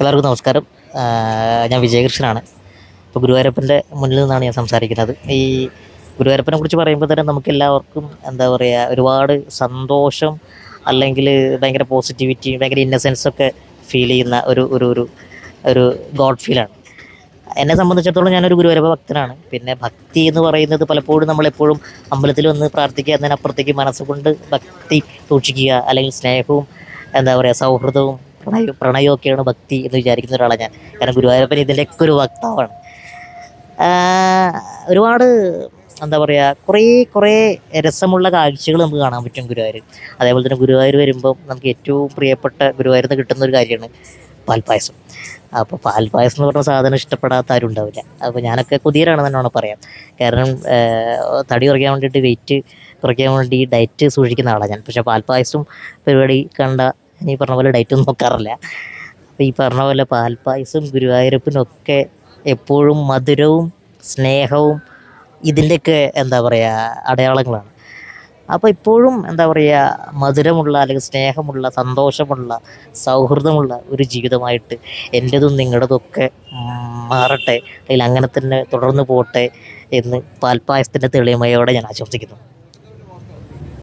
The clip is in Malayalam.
എല്ലാവർക്കും നമസ്കാരം. ഞാൻ വിജയകൃഷ്ണനാണ്. ഇപ്പോൾ ഗുരുവായൂരപ്പന്റെ മുന്നിൽ നിന്നാണ് ഞാൻ സംസാരിക്കുന്നത്. ഈ ഗുരുവായൂരപ്പനെ കുറിച്ച് പറയുമ്പോൾ തന്നെ നമുക്ക് എല്ലാവർക്കും എന്താ പറയുക ഒരുപാട് സന്തോഷം അല്ലെങ്കിൽ ഭയങ്കര പോസിറ്റിവിറ്റി ഭയങ്കര ഇന്നസെൻസ് ഒക്കെ ഫീൽ ചെയ്യുന്ന ഒരു ഒരു ഒരു ഒരു ഗോഡ് ഫീലാണ് എന്നെ സംബന്ധിച്ചിടത്തോളം ഞാനൊരു ഗുരുവായൂരപ്പ ഭക്തനാണ്. പിന്നെ ഭക്തി എന്ന് പറയുന്നത് പലപ്പോഴും നമ്മളെപ്പോഴും അമ്പലത്തിൽ വന്ന് പ്രാർത്ഥിക്കുക എന്നതിനപ്പുറത്തേക്ക് മനസ്സുകൊണ്ട് ഭക്തി സൂക്ഷിക്കുക അല്ലെങ്കിൽ സ്നേഹവും എന്താ പറയുക സൗഹൃദവും പ്രണയവും പ്രണയമൊക്കെയാണ് ഭക്തി എന്ന് വിചാരിക്കുന്ന ഒരാളാണ് ഞാൻ. കാരണം ഗുരുവായൂരപ്പൻ ഇതിന്റെയൊക്കെ ഒരു വക്താവാണ്. ഒരുപാട് എന്താ പറയുക കുറേ കുറേ രസമുള്ള കാഴ്ചകൾ നമുക്ക് കാണാൻ പറ്റും ഗുരുവായൂർ അതേപോലെ തന്നെ ഗുരുവായൂർ വരുമ്പം നമുക്ക് ഏറ്റവും പ്രിയപ്പെട്ട ഗുരുവായൂരിൽ നിന്ന് കിട്ടുന്ന ഒരു കാര്യമാണ് പാൽപ്പായസം. അപ്പോൾ പാൽപ്പായസം എന്ന് പറഞ്ഞ സാധനം ഇഷ്ടപ്പെടാത്ത ആരും ഉണ്ടാവില്ല. അപ്പോൾ ഞാനൊക്കെ കുതിരാണെന്ന് തന്നെയാണ് പറയാം. കാരണം തടി കുറയ്ക്കാൻ വേണ്ടിയിട്ട് വെയിറ്റ് കുറയ്ക്കാൻ വേണ്ടി ഡയറ്റ് സൂക്ഷിക്കുന്ന ആളാണ് ഞാൻ. പക്ഷേ പാൽപ്പായസം പരിപാടി കണ്ട ഈ പറഞ്ഞ പോലെ ഡയറ്റ് ഒന്നും നോക്കാറില്ല. അപ്പോൾ ഈ പറഞ്ഞ പോലെ പാൽപ്പായസം ഗുരുവായൂരപ്പനൊക്കെ എപ്പോഴും മധുരവും സ്നേഹവും ഇതിന്റെയൊക്കെ എന്താ പറയുക അടയാളങ്ങളാണ്. അപ്പോൾ ഇപ്പോഴും എന്താ പറയുക മധുരമുള്ള അല്ലെങ്കിൽ സ്നേഹമുള്ള സന്തോഷമുള്ള സൗഹൃദമുള്ള ഒരു ജീവിതമായിട്ട് എന്റെതും നിങ്ങളുടെതൊക്കെ മാറട്ടെ അല്ലെങ്കിൽ അങ്ങനെ തന്നെ തുടർന്ന് പോട്ടെ എന്ന് പാൽപ്പായസത്തിന്റെ തെളിമയോടെ ഞാൻ ആശംസിക്കുന്നു.